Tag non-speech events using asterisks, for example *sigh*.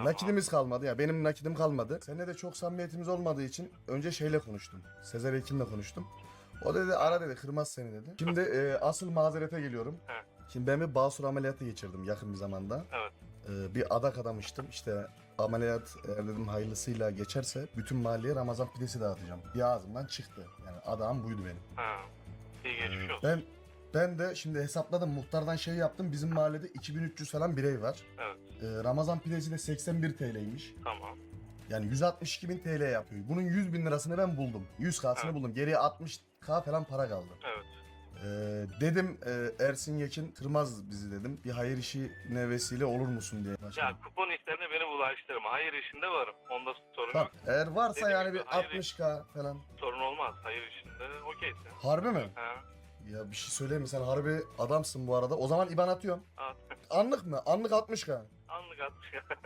Tamam. nakidimiz kalmadı ya benim nakidim kalmadı. Seninle de çok samimiyetimiz olmadığı için önce şeyle konuştum. Sezer Ekin'le konuştum. O dedi ara dedi kırmaz seni dedi. Şimdi e, asıl mazerete geliyorum. Şimdi ben bir basur ameliyatı geçirdim yakın bir zamanda. Evet. E, bir adak adamıştım. İşte ameliyat eğer dedim hayırlısıyla geçerse bütün mahalleye Ramazan pidesi dağıtacağım. Bir ağzımdan çıktı. Yani adağım buydu benim. Ha. İyi geçmiş olsun. Ben ben de şimdi hesapladım muhtardan şey yaptım. Bizim mahallede 2300 falan birey var. Evet. Ee, Ramazan pidesi de 81 TL'ymiş. Tamam. Yani 162 bin TL yapıyor. Bunun 100 bin lirasını ben buldum. 100K'sını Evet. buldum. Geriye 60K falan para kaldı. Evet. Ee, dedim e, Ersin Yekin kırmaz bizi dedim. Bir hayır işine vesile olur musun diye. Ya kupon işlerine beni bulaştırma. Hayır işinde varım. Onda sorun Tamam. yok. Eğer varsa Dediğim yani bir hayır 60K falan. Sorun olmaz. Hayır işinde okeysin. Harbi mi? Ha. Ya bir şey söyleyeyim mi? Sen harbi adamsın bu arada. O zaman IBAN atıyorum. At. Anlık mı? Anlık 60K. Anlık atmış ya. *laughs*